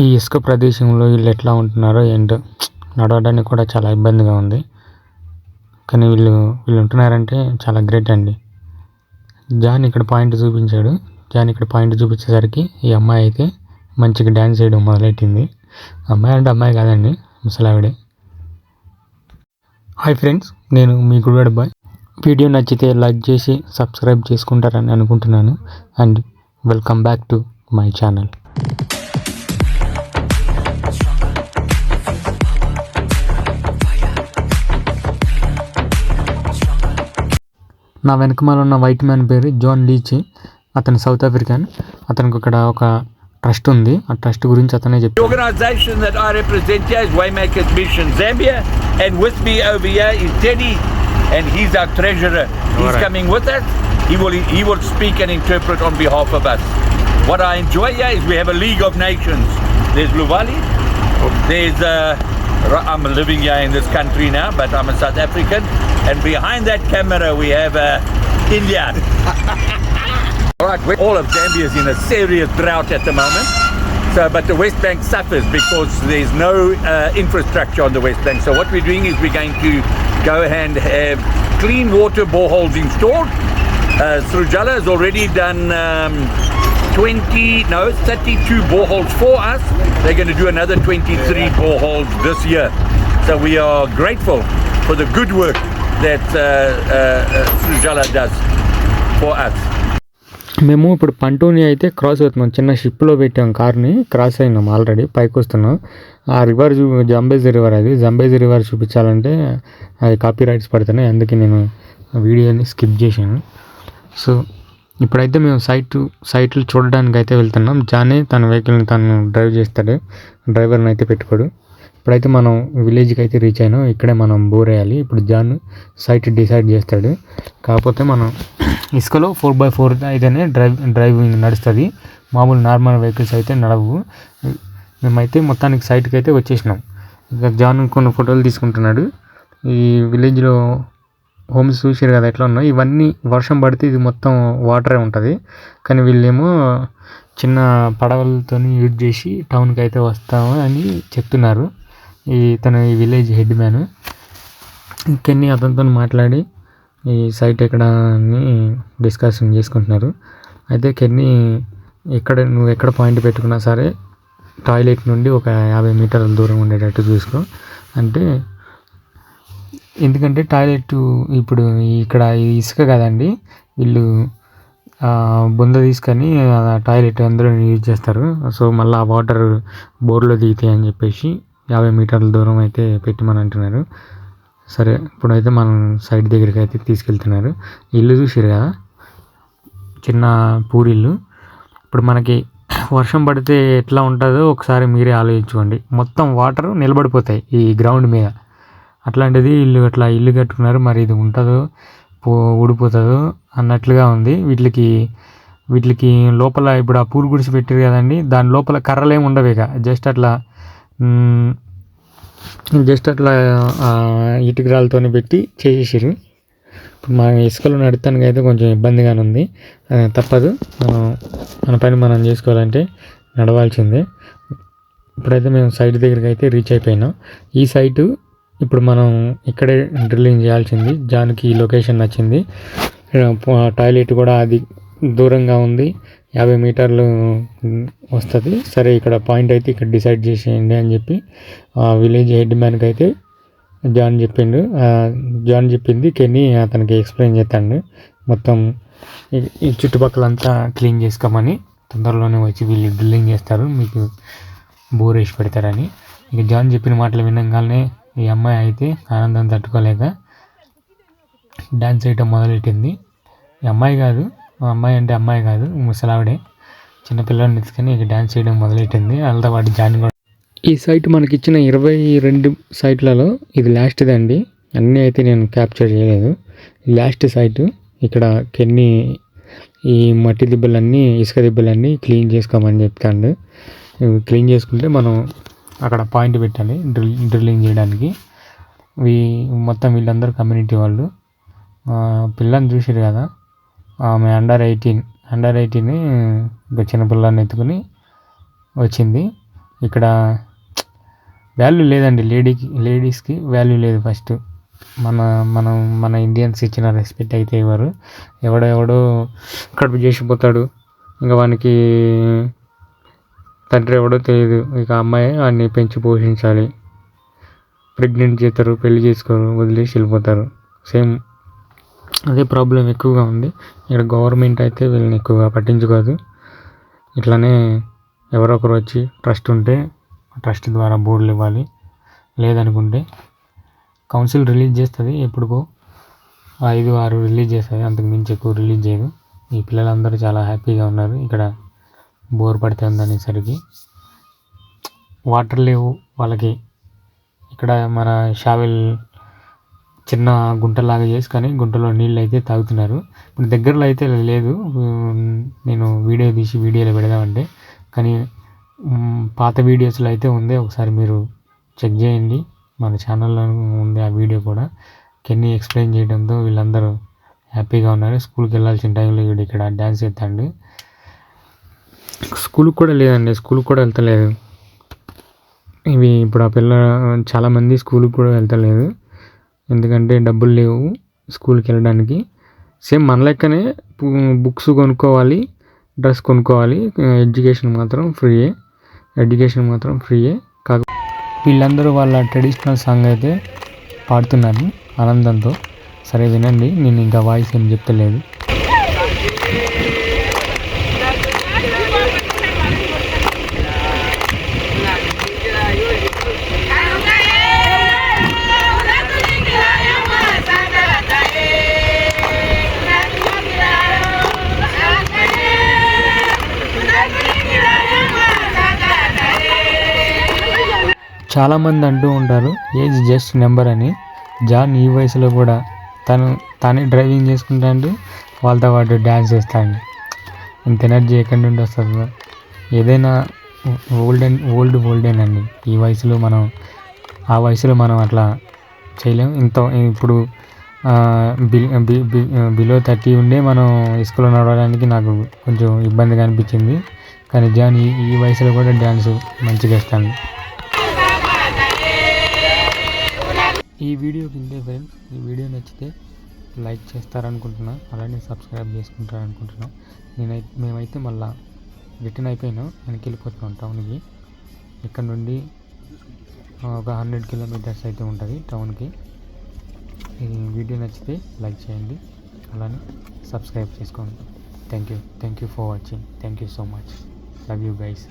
ఈ ఇసుక ప్రదేశంలో వీళ్ళు ఎట్లా ఉంటున్నారో ఏంటో. నడవడానికి కూడా చాలా ఇబ్బందిగా ఉంది. కానీ వీళ్ళు వీళ్ళు ఉంటున్నారంటే చాలా గ్రేట్ అండి. జాన్ ఇక్కడ పాయింట్ చూపించాడు. జాన్ ఇక్కడ పాయింట్ చూపించేసరికి ఈ అమ్మాయి అయితే మంచిగా డ్యాన్స్ చేయడం మొదలెట్టింది. అమ్మాయి అంటే అమ్మాయి కాదండి ముసలావిడే హాయ్ ఫ్రెండ్స్ నేను మీ గుడివాడ బాయ్. వీడియో నచ్చితే లైక్ చేసి సబ్స్క్రైబ్ చేసుకుంటారని అనుకుంటున్నాను. And welcome back to my channel. నా వెనకమాల ఉన్న వైట్ మ్యాన్ పేరు జాన్ లీచి అతను సౌత్ ఆఫ్రికన్ అతనికి ఇక్కడ ఒక ట్రస్ట్ ఉంది ఆ ట్రస్ట్ గురించి అతనే The చెప్పారు organisation that I represent here is Waymakers Mission Zambia, and with me over here is Teddy, and he's our treasurer. He's Alright. coming with us. He will he will speak and interpret on behalf of us. What I enjoy here is we have a League of Nations. There's Luvali. There's uh, Ra- I'm living here in this country now, but I'm a South African, and behind that camera we have uh, India. All right, all of Zambia is in a serious drought at the moment. So, but the West Bank suffers because there's no uh, infrastructure on the West Bank. So, what we're doing is we're going to go and have clean water boreholes installed. Uh, Srujala has already done um, 20, no, 32 boreholes for us. They're going to do another 23 boreholes this year. So, we are grateful for the good work that uh, uh does for us. మేము ఇప్పుడు పంటూని అయితే cross అవుతున్నాం చిన్న షిప్లో పెట్టాం కార్ని cross అయినాం already పైకి వస్తున్నాం. ఆ రివర్ చూ జంబేజీ రివర్ అది. జంబేజీ రివర్ చూపించాలంటే అది కాపీ రైట్స్ పడుతున్నాయి. అందుకే నేను వీడియోని స్కిప్ చేశాను. సో ఇప్పుడైతే మేము సైట్ సైట్లు చూడడానికి అయితే వెళ్తున్నాం. జానే తన వెహికల్ని తను డ్రైవ్ చేస్తాడు. డ్రైవర్ని అయితే పెట్టుకోడు. ఇప్పుడైతే మనం విలేజ్కి అయితే రీచ్ అయినాం. ఇక్కడే మనం బోర్ వేయాలి ఇప్పుడు జాన్ సైట్ డిసైడ్ చేస్తాడు. కాకపోతే మనం ఇసుకలో ఫోర్ బై ఫోర్ అయితేనే డ్రైవ్ డ్రైవింగ్ నడుస్తుంది. మామూలు నార్మల్ వెహికల్స్ అయితే నడవు. మేమైతే మొత్తానికి సైట్కి అయితే వచ్చేసినాం. ఇక జాన్ కొన్ని ఫోటోలు తీసుకుంటున్నాడు. ఈ విలేజ్లో హోమ్స్ చూసారు కదా ఎట్లా ఉన్నాయి? ఇవన్నీ వర్షం పడితే ఇది మొత్తం వాటరే ఉంటుంది. కానీ వీళ్ళేమో చిన్న పడవలతో యూజ్ చేసి టౌన్కి అయితే వస్తాము అని చెప్తున్నారు. ఈ తన ఈ విలేజ్ హెడ్ మ్యాన్. ఇంకెన్ని అతనితో మాట్లాడి ఈ సైట్ ఎక్కడ అని డిస్కషన్ చేసుకుంటున్నారు. అయితే కెన్ని ఎక్కడ నువ్వు ఎక్కడ పాయింట్ పెట్టుకున్నా సరే టాయిలెట్ నుండి ఒక యాభై మీటర్ల దూరం ఉండేటట్టు చూసుకో. అంటే ఎందుకంటే టాయిలెట్ ఇప్పుడు ఇక్కడ ఇసుక కదండి వీళ్ళు బొంద తీసుకొని టాయిలెట్ అందరూ యూజ్ చేస్తారు. సో మళ్ళీ ఆ వాటర్ బోర్లో దిగుతాయి అని చెప్పేసి యాభై మీటర్ల దూరం అయితే పెట్టమని అంటున్నారు. సరే ఇప్పుడైతే మనం సైడ్ దగ్గరికి అయితే తీసుకెళ్తున్నారు. ఇల్లు చూసారు కదా? చిన్న పూరిల్లు ఇప్పుడు మనకి వర్షం పడితే ఎట్లా ఉంటుందో ఒకసారి మీరే ఆలోచించుకోండి. మొత్తం వాటర్ నిలబడిపోతాయి ఈ గ్రౌండ్ మీద. అట్లాంటిది ఇల్లు అట్లా ఇల్లు కట్టుకున్నారు. మరి ఇది ఉంటుందో పో ఊడిపోతుందో అన్నట్లుగా ఉంది. వీటికి వీటికి లోపల ఇప్పుడు ఆ పూరు గుడిసి పెట్టారు కదండి. దాని లోపల కర్రలేము ఏమి ఉండవు ఇక. జస్ట్ అట్లా జస్ట్ అట్లా ఆ, ఇటుకరాలతో పెట్టి చేసేసారు ఇప్పుడు మా ఇసుకలో నడతానికి అయితే కొంచెం ఇబ్బందిగానే ఉంది. తప్పదు. మనం మన పని మనం చేసుకోవాలంటే నడవాల్సిందే. ఇప్పుడైతే మేము సైట్ దగ్గరికి అయితే రీచ్ అయిపోయినాం. ఈ సైటు ఇప్పుడు మనం ఇక్కడే డ్రిల్లింగ్ చేయాల్సింది. జాన్కి ఈ లొకేషన్ నచ్చింది. టాయిలెట్ కూడా అది దూరంగా ఉంది. యాభై మీటర్లు వస్తుంది. సరే ఇక్కడ పాయింట్ అయితే ఇక్కడ డిసైడ్ చేసేయండి అని చెప్పి విలేజ్ హెడ్ మ్యాన్కి అయితే జాన్ చెప్పిండు. జాన్ చెప్పింది కెనీ అతనికి ఎక్స్ప్లెయిన్ చేస్తాడు. మొత్తం ఈ- చుట్టుపక్కల చుట్టుపక్కలంతా క్లీన్ చేసుకోమని తొందరలోనే వచ్చి వీళ్ళు డ్రిల్లింగ్ చేస్తారు. మీకు బోర్ వేసి పెడతారని. ఇక జాన్ చెప్పిన మాటలు వినగానే ఈ అమ్మాయి అయితే ఆనందం తట్టుకోలేక డ్యాన్స్ వేయటం మొదలెట్టింది. ఈ అమ్మాయి కాదు అమ్మాయి అంటే అమ్మాయి కాదు ముసలావిడే. చిన్నపిల్లని ఎత్తుకొని ఇక డ్యాన్స్ చేయడం మొదలెట్టింది. వాళ్ళతో వాటి జాయిన్ కూడా. ఈ సైట్ మనకి ఇచ్చిన ఇరవై రెండు సైట్లలో ఇది లాస్ట్ది అండి. అన్నీ అయితే నేను క్యాప్చర్ చేయలేదు. లాస్ట్ సైట్ ఇక్కడ కెన్ని ఈ మట్టి దిబ్బలన్నీ ఇసుక దిబ్బలన్నీ క్లీన్ చేసుకోమని చెప్తాడు. క్లీన్ చేసుకుంటే మనం అక్కడ పాయింట్ పెట్టాలి డ్రిల్ డ్రిల్లింగ్ చేయడానికి. వీ మొత్తం వీళ్ళందరూ కమ్యూనిటీ వాళ్ళు. పిల్లని చూసారు కదా. ఆమె అండర్ ఎయిటీన్ అండర్ ఎయిటీన్ ఇంకా చిన్న ఎత్తుకుని వచ్చింది. ఇక్కడ వాల్యూ లేదండి లేడీకి లేడీస్కి వాల్యూ లేదు ఫస్ట్ మన మనం మన ఇండియన్స్ ఇచ్చిన రెస్పెక్ట్ అయితే ఇవ్వరు ఎవడో ఎవడో కడుపు చేసిపోతాడు. ఇంకా వానికి తండ్రి ఎవడో తెలియదు ఇక అమ్మాయి వాడిని పెంచి పోషించాలి. ప్రెగ్నెంట్ చేస్తారు పెళ్ళి చేసుకోరు వదిలేసి వెళ్ళిపోతారు. సేమ్ అదే ప్రాబ్లం ఎక్కువగా ఉంది. ఇక్కడ గవర్నమెంట్ అయితే వీళ్ళని ఎక్కువగా పట్టించుకోదు. ఇట్లానే ఎవరో ఒకరు వచ్చి ట్రస్ట్ ఉంటే ట్రస్ట్ ద్వారా బోర్డులు ఇవ్వాలి. లేదనుకుంటే కౌన్సిల్ రిలీజ్ చేస్తుంది ఎప్పుడుకో. ఐదు ఆరు రిలీజ్ చేస్తుంది. అంతకు మించి ఎక్కువ రిలీజ్ చేయదు. ఈ పిల్లలందరూ చాలా హ్యాపీగా ఉన్నారు. ఇక్కడ బోర్ పడుతుంది అనేసరికి వాటర్ లేవు వాళ్ళకి. ఇక్కడ మన షావెల్ చిన్న గుంటలాగా చేసుకొని గుంటలో నీళ్ళు అయితే తాగుతున్నారు. ఇప్పుడు దగ్గరలో అయితే లేదు. నేను వీడియో తీసి వీడియోలో పెడదామంటే. కానీ పాత వీడియోస్లో అయితే ఉంది. ఒకసారి మీరు చెక్ చేయండి. మన ఛానల్లో ఉంది ఆ వీడియో కూడా. కెన్నీ ఎక్స్ప్లెయిన్ చేయడంతో వీళ్ళందరూ హ్యాపీగా ఉన్నారు. స్కూల్కి వెళ్ళాల్సిన టైంలో వీడు ఇక్కడ డ్యాన్స్ చేస్తాడు. స్కూల్కి కూడా లేదండి. స్కూల్కి కూడా వెళ్తలేదు. ఇవి ఇప్పుడు ఆ పిల్ల చాలామంది స్కూల్కి కూడా వెళ్తలేదు. ఎందుకంటే డబ్బులు లేవు స్కూల్కి వెళ్ళడానికి. సేమ్ మన లెక్కనే బుక్స్ కొనుక్కోవాలి డ్రెస్ కొనుక్కోవాలి ఎడ్యుకేషన్ మాత్రం ఫ్రీయే. ఎడ్యుకేషన్ మాత్రం ఫ్రీయే. కాక వీళ్ళందరూ వాళ్ళ ట్రెడిషనల్ సాంగ్ అయితే పాడుతున్నారు ఆనందంతో. సరే వినండి నేను ఇంకా వాయిస్ ఏం చెప్తలేదు. చాలామంది అంటూ ఉంటారు ఏజ్ జస్ట్ నెంబర్ అని. జాన్ ఈ వయసులో కూడా తను తానే డ్రైవింగ్ చేసుకుంటాడు వాళ్ళతో పాటు డ్యాన్స్ చేస్తాడు. ఇంత ఎనర్జీ ఎక్కడి నుండి వస్తుంది ఏదైనా ఓల్డ్ అండ్ ఓల్డ్ ఓల్డేన్ అండి. ఈ వయసులో మనం ఆ వయసులో మనం అట్లా చేయలేం. ఇంత ఇప్పుడు బిలో థర్టీ ఉండే మనం ఇసుకలో నడవడానికి నాకు కొంచెం ఇబ్బందిగా అనిపించింది. కానీ జాన్ ఈ ఈ వయసులో కూడా డ్యాన్స్ మంచిగా ఇస్తాను ఈ వీడియో కిందే ఫ్రెండ్స్ ఈ వీడియో నచ్చితే లైక్ చేస్తారనుకుంటున్నా అలానే సబ్స్క్రైబ్ చేసుకుంటారనుకుంటున్నా. నేనైతే మేమైతే మళ్ళా రిటర్న్ అయిపోయినా వెనక్కి వెళ్ళిపోతున్నాం టౌన్కి. ఇక్కడ నుండి ఒక హండ్రెడ్ కిలోమీటర్స్ అయితే ఉంటుంది టౌన్కి. ఈ వీడియో నచ్చితే లైక్ చేయండి అలానే సబ్స్క్రైబ్ చేసుకోండి. Thank you thank you for watching thank you so much love you guys